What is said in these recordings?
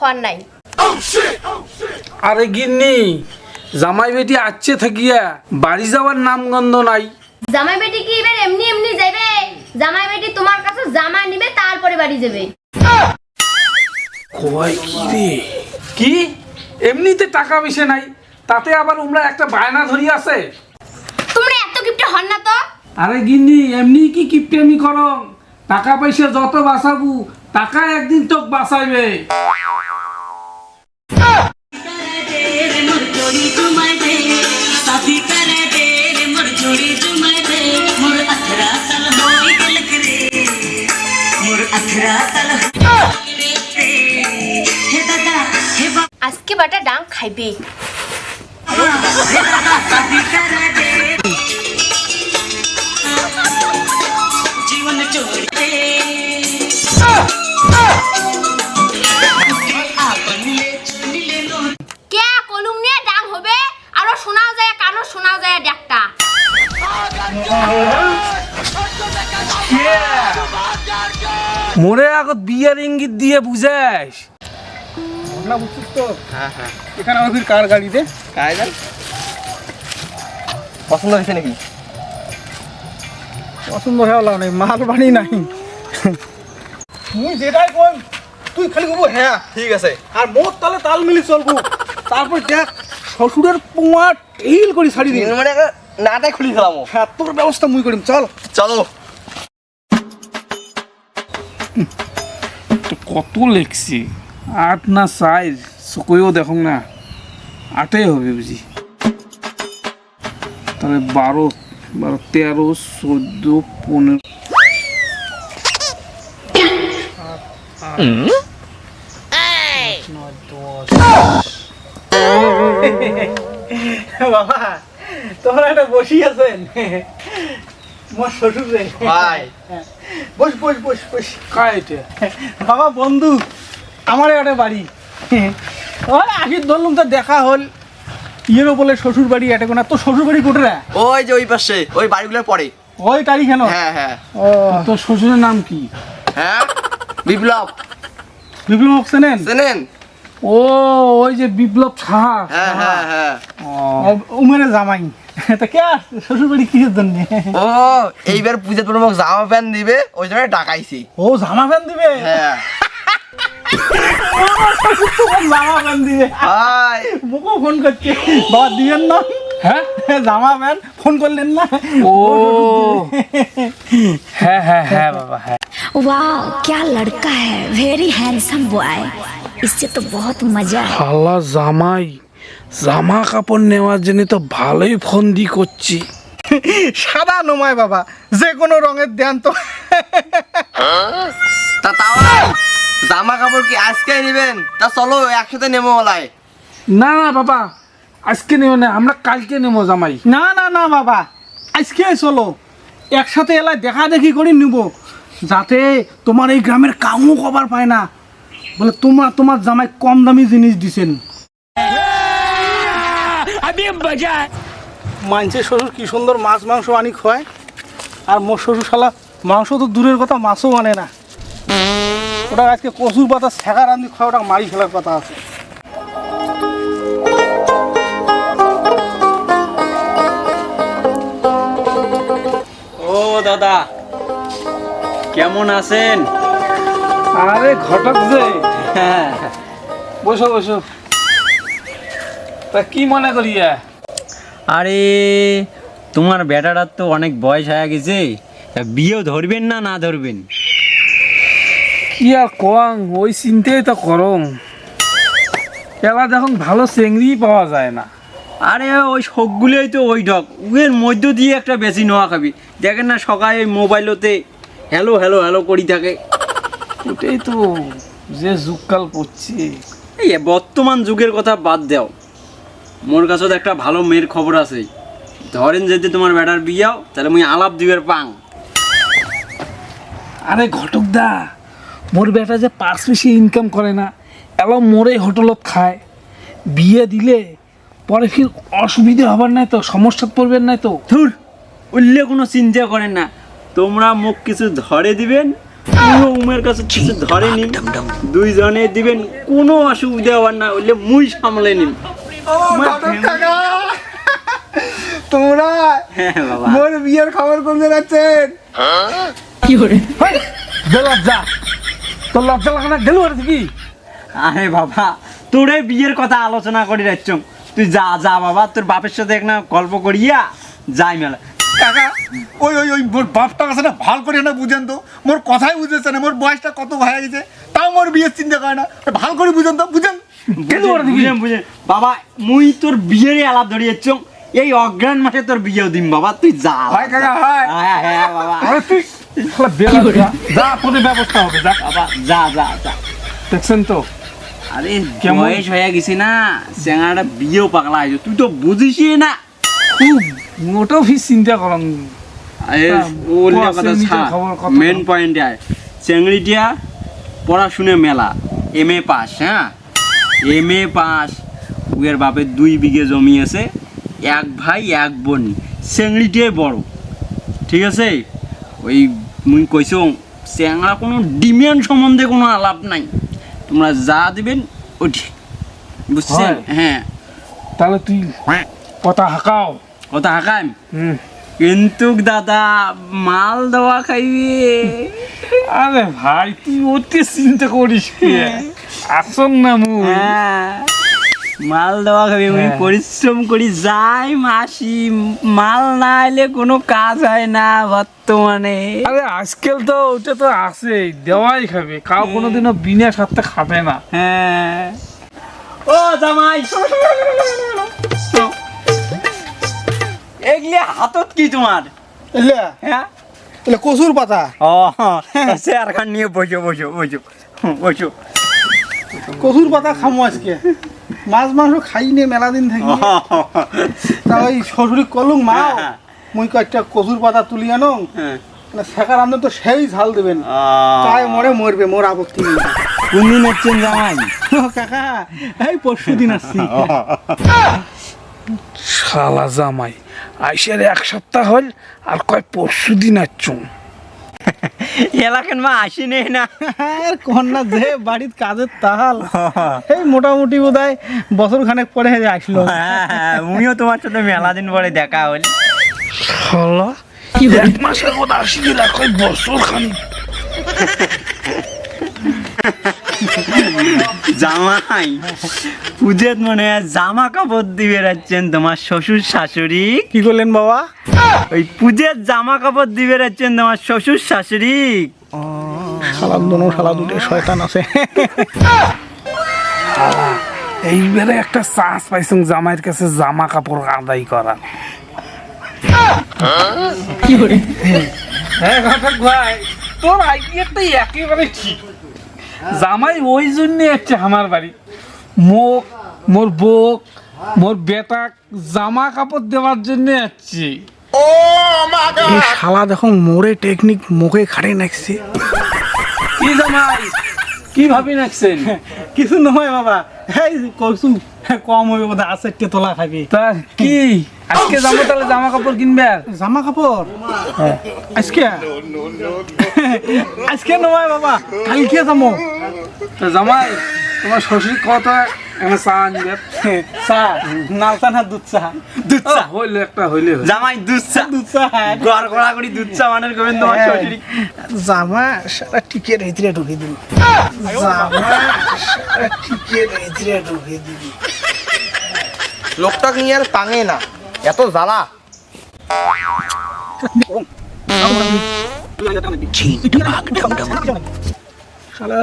খাওয়ার নাই। আরে গিন্নি জামাই বেটি আচ্ছে থাকিয়া বাড়ি যাওয়ার নামগন্ধ নাই। জামাই বেটি কি এবার এমনি এমনি যাবে জামাই বেটি তোমার কাছে জামা নিবে তারপরে বাড়ি যাবে। কয় কি রে কি? এমনিতে টাকা বেশি নাই তাতে আবার উমরা একটা বায়না ধরি আছে? তোমরা এত গিফটে হন না তো। আরে গিন্নি এমনি কি কিপটেমি করং? টাকা পয়সা যত বাঁচাবু টাকা একদিন তোক বাঁচাইবে। আজকে বাটা ডাং খাইবে। মোরে আগত বিয়ের ইঙ্গিত দিয়ে বুঝাইস ঘটনা বুঝছিস তো? হ্যাঁ হ্যাঁ। এখানে আমাদের কার গাড়িতে কায় যান পছন্দ হয়েছে নাকি? পছন্দ হয়ে লাভ নেই মাল বাড়ি নাই। তুই যেটাই কই তুই খালি কবো হ্যাঁ ঠিক আছে। আর মোর তালে তাল মিলি চলবো। তারপর দেখ শ্বশুরের পোঙা টেইল করে ছাড়ি দিন মানে নাটাই খুলি ফেলাম। হ্যাঁ তোর ব্যবস্থা মুই করিম চল। চলো। কত লেখছি? আট না সাইজ চকইও দেখো না। আটই হবে বুঝি। তাহলে বারো বারো, তেরো, চোদ্দ, পনেরো। বাবা, তোমরা একটা বসি আছেন? মোর শ্বশুর রে ভাই বস বস বস বস। কায় এটা? বাবা বন্ধু আমার একটা বাড়ি। ওই আসির ধরলুম তো দেখা হল। ইয়েরও বলে শ্বশুর বাড়ি এটা কোনা তো শ্বশুর বাড়ি কোটে ওই যে ওই পাশে ওই বাড়িগুলোর পরে। ওই তারিখ কেন? হ্যাঁ হ্যাঁ। ও তোর শ্বশুরের নাম কি? হ্যাঁ? বিপ্লব। বিপ্লব চেনেন চেনেন ও ওই যে বিপ্লব সাহা হ্যাঁ হ্যাঁ হ্যাঁ ও, উমেরে জামাই তা কে শ্বশুর বাড়ি কিসের জন্য ও এইবার পুজো তোর মোক জামা প্যান্ট দিবে ওই জন্য ডাকাইছি ও জামা প্যান্ট দিবে হ্যাঁ জামা প্যান্ট দিবে হাই মুখও ফোন করছে বাবা দিবেন না হ্যাঁ জামা প্যান্ট ফোন করলেন না ও হ্যাঁ হ্যাঁ হ্যাঁ বাবা হ্যাঁ वाह क्या लड़का है वेरी हैंडसम बॉय इससे तो बहुत मजा है শালা জামাই জামা কাপড় নেওয়ার জন্য তো ভালোই ফন্দি করছি সাদা নমায় বাবা যে কোনো রঙের দেন তো তা তাও জামা কাপড় কি আজকে নেবেন তা চলো একসাথে নেবো ওলাই না না বাবা আজকে নেব না আমরা কালকে নেব জামাই না না না বাবা আজকে চলো একসাথে এলাই দেখা দেখি করে নিব যাতে তোমার এই গ্রামের কামও কবার পায় না বলে তোমার তোমার জামাই কম দামি জিনিস দিছেন। মানছে শ্বশুর কি সুন্দর মাছ মাংস আনি খোয়ায়। আর মোর শ্বশুর শালা মাংস তো দূরের কথা মাছও আনে না। ওটা আজকে কচুর পাতা শেখা রান্ধি খাওয়া ওটা মারি ফেলার কথা আছে। ও দাদা কেমন আছেন? আরে ঘটক যে। হ্যাঁ। বসো বসো। তা কি মনে করিয়া আরে তোমার বেটাটার তো অনেক বয়স হয়ে গেছে। তা বিয়েও ধরবেন না না ধরবেন? কি আর কং ওই চিন্তাই তো করং। এলা দেখুন ভালো চেংড়ি পাওয়া যায় না। আরে ওই শোকগুলোই তো ওই ঢক উয়ের মধ্য দিয়ে একটা বেশি নোয়া খাবি। দেখেন না সকালে মোবাইলতে হ্যালো হ্যালো হ্যালো করি থাকে। ওটাই তো। যে যুগকাল পড়ছে এই বর্তমান যুগের কথা বাদ দাও। মোর কাছে তো একটা ভালো মেয়ের খবর আছে। ধরেন যদি তোমার বেটার বিয়াও তাহলে মুই আলাপ দিবের পাং। আরে ঘটক দা মোর বেটা যে পার্স বেশি ইনকাম করে না এলো মোরে হোটেলত খায়। বিয়ে দিলে পরে ফির অসুবিধে হবার নাই তো সমস্যা পড়বেন নাই তো। ধুর উল্লে কোনো চিন্তা করেন না। তোমরা মুখ কিছু ধরে দিবেন পুরো উমের কাছে দুইজনে দিবেন কোনো অসুবিধা হবার না উল্লে মুই সামলে নিন তোমরা হ্যাঁ মোর বিয়ের খবর করতে যাচ্ছেন দে লজ্জা তোর লজ্জা লাগে না? গেল আর কি আরে বাবা তোরে বিয়ের কথা আলোচনা করে যাচ্ছ তুই যা যা বাবা তোর বাপের সাথে একটা গল্প করিয়া যাই মেলা। কাকা ওই ওই ওই মোর বাপটা আছে না ভালো করে না বুঝেন তো। মোর কথাই বুঝেছে না মোর বয়সটা কত হয়ে গেছে। তাও মোর বিয়ের চিন্তা করে না। ভালো করে বুঝেন তো বুঝেন? বুঝেন বুঝেন বাবা মুই তোর বিয়ের আলাপ ধরিয়েছ এই অগ্রাণ মাসে তোর বিয়েও দিম বাবা তুই যা। হয় কাকা হয়। হ্যাঁ হ্যাঁ বাবা। আরে তুই যা যা ব্যবস্থা হবে যা। বাবা যা যা যা। দেখছেন তো? আরে কেমন? বয়স হয়ে গেছি না চেঙাটা বিয়েও পাগলা হয়েছে। তুই তো বুঝিসই না। খুব ওটাও ফির চিন্তা করন। মেন? পয়েন্ট আয়। চেংড়িটিয়া পড়াশুনে মেলা। এম এ পাস হ্যাঁ? M A pass. উয়ের বাপের দুই বিঘে জমি আছে। এক ভাই এক বোন। চেংড়িটিয়াই বড়। ঠিক আছে? ওই মুই কইছ চেংড়া কোনো ডিমান্ড সম্বন্ধে কোনো আলাপ নাই। তোমরা যা দিবেন ও ঠিক বুঝছেন হ্যাঁ। তাহলে তুই কথা হাঁকাও। কথা হাকাম? কিন্তু দাদা মাল দেওয়া খাইবে। আরে ভাই তুই ওতে চিন্তা করিস কি? আসন না মু হ্যাঁ। মাল দেওয়া খাবি আমি হ্যাঁ। পরিশ্রম করি যাই মাসি মাল না এলে কোনো কাজ হয় না বর্তমানে। আরে আজকাল তো ওটা তো আছে দেওয়াই খাবে। কাউ কোনোদিনও বিনা স্বার্থে খাবে না। হ্যাঁ। ও জামাই! এগুলি হাতত কি তোমার? এলে? হ্যাঁ? এলে কচুর পাতা। ও চেয়ার খান নিয়ে বসো বসো বসো বসো কচুর পাতা খামো আজকে। মাছ মাংস খাই নে মেলা দিন থাকি? তা ওই শ্বশুরি কলুং মা। মুই কয়েকটা কচুর পাতা তুলি আনো। হ্যাঁ। মানে শেখার আনন্দ তো সেই ঝাল দেবেন। তাই মরে মরবে মোর আপত্তি নেই। কোন দিন হচ্ছেন জামাই কাকা এই পরশু দিন আসছি শালা জামাই। আইসার এক সপ্তাহ হল আর কয় পরশু দিন আচ্ছুম এলাকার মা আসি নেই না। আর কন্যা যে বাড়ির কাজের তাহাল এই মোটামুটি বোধ হয় বছর খানেক পরে আসলো। হ্যাঁ, উমিও তোমার সাথে মেলা দিন পরে দেখা হল শালা এক মাসের কথা আসি কয় বছর খানি জামাই। পুজোর মনে হয় জামা কাপড় দিয়ে বেড়াচ্ছেন তোমার শ্বশুর শাশুড়ি। কি করলেন বাবা? ওই পুজোর জামা কাপড় দিয়ে বেড়াচ্ছেন তোমার শ্বশুর শাশুড়ি। শালা দোনো শালা দুটো শয়তান আছে। এইবারে একটা চান্স পাইছুম জামাইয়ের কাছে জামা কাপড় আদায় করা হ্যাঁ ঘটক ভাই তোর আইডিয়াটা একেবারে ঠিক। জামাই ওই জন্য হচ্ছে আমার বাড়ি। মোক মোর বোক মোর বেটা জামা কাপড় দেওয়ার জন্য আসছে। এই শালা দেখো মোরে টেকনিক মুখে খাড়ে নাকছে কি জামাই? কি ভাবি রাখছেন কিছু নহয় বাবা। এই কইছু কম হইব বোধ আছে তে তোলা খাবি। তা কি? আজকে যাব তাহলে জামা কাপড় কিনবে জামা কাপড়? আজকে? আজকে নয় বাবা কালকে যাব জামা জামাই তোমার শ্বশুর কত? চা আনবে। চা? নাল না দুধ চা। দুধ ও, হইলে একটা হইলে জামাই দুধ চা। দুধ চা গড় গড়া করি দুধ চা মানের করবেন তোমার শ্বশুরি জামা সারা টিকের ভিতরে ঢুকে দিবি। জামা সারা টিকের ভিতরে ঢুকে দিবি। লোকটা নিয়ে আর পাঙে না। এত জ্বালা। শালা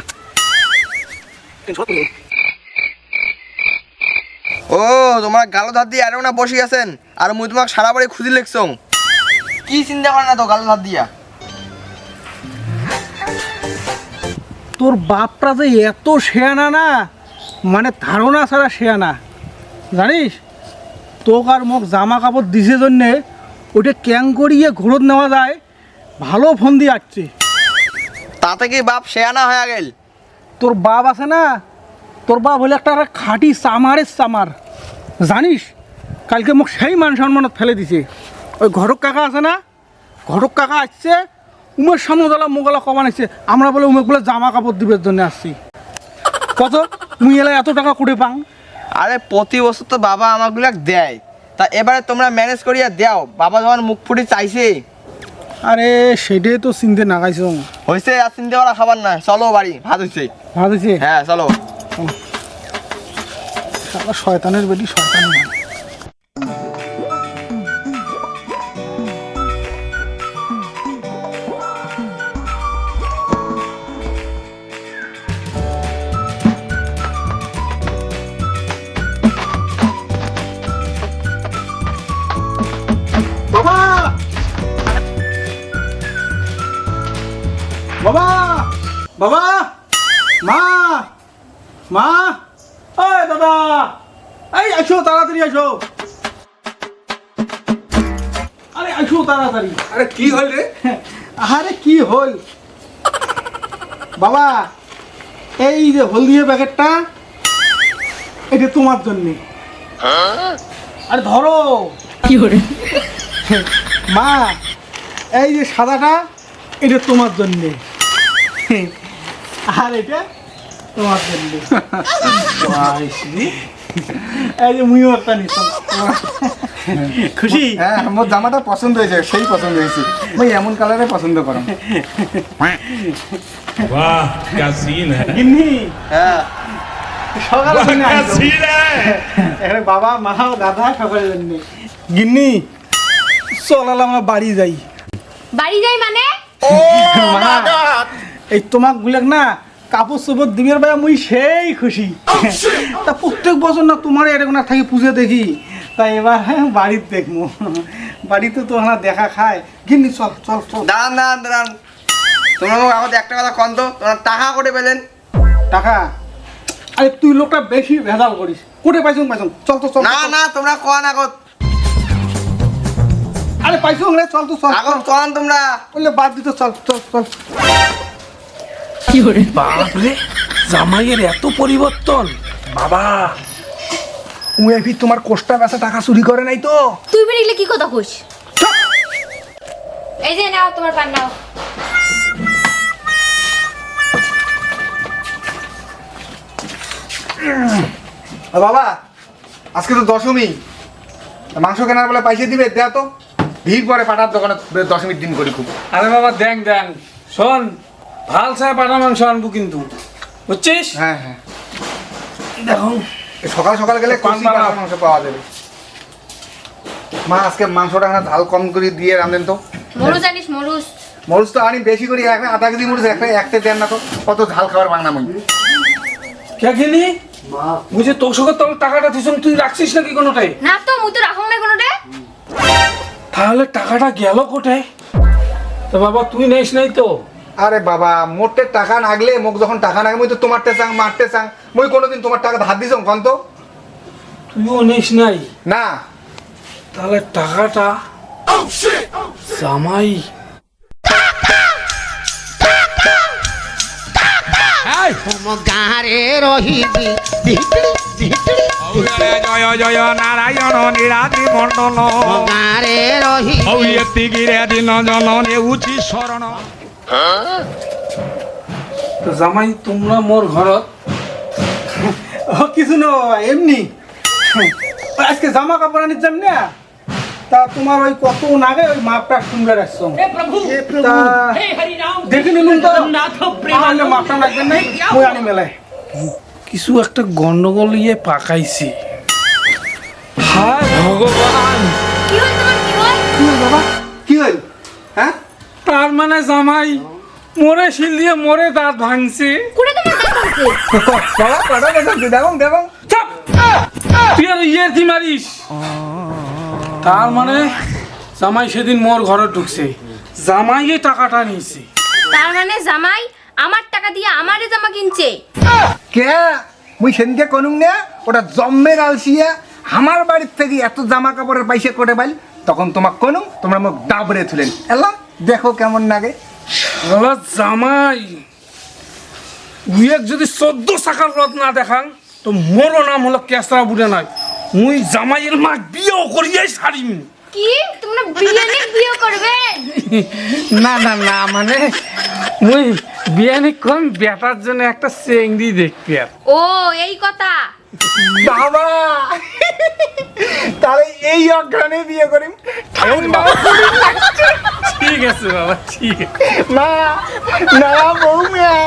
ও তোমার গালো ধার দিয়ে আরেও না বসে আছেন আর মুই তোমাকে সারা বাড়ি খুঁজি লেখছ কি চিন্তা করে না তো গালো ধার দিয়া? তোর বাপটা যে এত শেয়ানা না মানে ধারণা ছাড়া শেয়ানা। জানিস তোক আর মোক জামা কাপড় দিছে জন্যে ওটা ক্যাং করিয়ে ঘোরত নেওয়া যায় ভালো ফোন দিয়ে আসছে তাতে কি বাপ শেয়ানা হয়ে গেল? তোর বাপ আছে না, তোর বাপ হলে একটা খাঁটি চামারের চামার জানিস, কালকে মোক সেই মান সম্মানত ফেলে দিছে। ওই ঘটক কাকা আছে না, ঘটক কাকা আসছে উমের সামনে দলা মোগলা কমান আসছে। আমরা বলে উমেক বলে জামা কাপড় দিবের জন্য আসছি। কত? মুই এলে এত টাকা কুড়ে পাং? আরে, প্রতি বছর তো বাবা আমাগুলো দেয়। তা এবারে তোমরা ম্যানেজ করিয়া দাও। বাবা যখন মুখ ফুটি চাইছে। আরে সেটাই তো চিনতে নাগাইছ হয়েছে আর চিনতে পারা খাবার না চলো বাড়ি ভাত হয়েছে ভাবছি হ্যাঁ চলো। শয়তানের বেটি শয়তান। না। আসো তাড়াতাড়ি। আরে কি হল রে? আরে কি হল? বাবা এই যে হলদিয়া প্যাকেটটা এটা তোমার জন্যে। আরে ধরো। কি মা এই যে সাদাটা এটা তোমার জন্যে। আর এটা তোমার জন্যে। এই যে মুইও একটা নিতাম খুশি হ্যাঁ মোর জামাটা পছন্দ হয়েছে সেই পছন্দ হয়েছে মই এমন কালারে পছন্দ করো वाह क्या सीन है গিন্নি হ্যাঁ সকালে জন্য क्या আইছো। सीन है এখানে বাবা মা ও দাদা সকালের জন্য গিন্নি চলাল আমরা বাড়ি যাই বাড়ি যাই মানে মা এই তোমাক গুলেক না কাপড় চোপড় দিবের বেলা মুই সেই খুশি তা প্রত্যেক বছর না তোমার এরকম না থাকি পুজো দেখি তাই এবার হ্যাঁ বাড়িতে দেখব। বাড়িতে তো না দেখা খায়। গিন্নি চল চল চল। দাঁড়ান দাঁড়ান দাঁড়ান। তোমরা আমাদের একটা কথা কন তো। তোমরা টাকা করে পেলেন? টাকা? আরে তুই লোকটা বেশি ভেজাল করিস। কোটে পাইছো পাইছো? চল তো চল না চল। না তোমরা কন আগত। আরে পাইছো রে চল তো চল। আগত কন তোমরা। বললে বাদ দিতে চল চল চল। বাপরে জামাইয়ের এত পরিবর্তন। বাবা উএফি তোমার কোষ্টা বেচা টাকা চুরি করে নাই তো? তুই বেরিয়ে কি কথা কইস? এই যে নাও তোমার পান নাও। আর বাবা আজকে তো দশমী। মাংস কেনার বলে পয়সা দিবে দেয়া তো। ভিড় পরে পাটার দোকানে দশমীর দিন করি খুব। আরে বাবা দেখ দেখ শোন ভালো চাই পাটা মাংস আনব কিন্তু। বুঝছিস? হ্যাঁ হ্যাঁ। দেখো সকাল সকাল গেলে। পাঠার মাংস পাওয়া যাবে। মা আজকে মাংসটা না ঝাল কম করে দিয়ে রাঁধেন তো। মরুজ জানিস মরুজ মরিচ তো আনি বেশি করি একটা আধা কেজি মরিচ একটা একটা দেন না তো। কত ঝাল খাবার বাংলা মই কে গেলি বুঝে তোর সঙ্গে তোর টাকাটা দিছ তুই রাখছিস নাকি কোনোটাই? না তো মুই তো রাখুন নাই কোনোটা তাহলে টাকাটা গেল কোথায়? তো বাবা তুই নেস নাই তো। আরে বাবা মোটে টাকা নাগলে মোক যখন টাকা নাগে মই তো তোমারতে চাং মারতে চাং। মই কোনোদিন তোমার টাকা ধার দিছ কন তো তুইও নেস নাই? না। তাহলে টাকাটা জামাই। জয় জয় নারায়ণ নিরাদি মণ্ডল। হৌ এতিকিরে দিন জন নেউছি শরণ। তো জামাই তোমরা মোর ঘরত ও কিছু না বাবা, এমনি। আজকে জামা কাপড় আনির যাম না? তা তোমার ওই কত নাগে ওই মাপটা শুনবে রাখছো। দেখে নিলুম তো। তাহলে মাপটা লাগবে নাই ওই আনি মেলায় কিছু একটা গন্ডগোল ইয়ে পাকাইছি। হায় ভগবান! কি হল তোমার কি হল? কি হল বাবা? কি হল? হ্যাঁ তার মানে জামাই মরে শিল দিয়ে মরে দাঁত ভাঙছে। কুড়ে তোমার দাঁত ভাঙছে? বাবা কটা বেটা দেখো দেখো চাপ! তুই আর কি মারিস? তার মানে জামাই সেদিন মোর ঘরে ঢুকছে। জামাই টাকাটা নিয়েছে। তার মানে জামাই আমার টাকা দিয়ে আমারে জামা কিনছে? কে? মুই সেদিনকে কনুম না ওটা জম্মের আলসিয়া আমার বাড়ির থেকে এত জামা কাপড়ের পয়সা করে বাইল তখন তোমাক কনুম তোমরা মুখ ডাবরে তুলেন এলা দেখো কেমন লাগে। বাবা জামাই উইয়ের যদি চোদ্দ চাকার রথ না দেখান তো মোরও নাম হলো কেসরা বুড়ে নয় মুই জামাইয়ের মা বিয়েও করিয়াই সারিম। কি? তোমরা বিরিয়ানি বিয়ে করবে? না না না মানে মুই বিয়ানি কম বেটার জন্য একটা চেংড়ি দেখতে। আর ও এই কথা। বাবা! তাহলে এই অজ্ঞানে বিয়ে করিম ঠান্ডা ঠিক আছে বাবা ঠিক না না বউ মেয়া।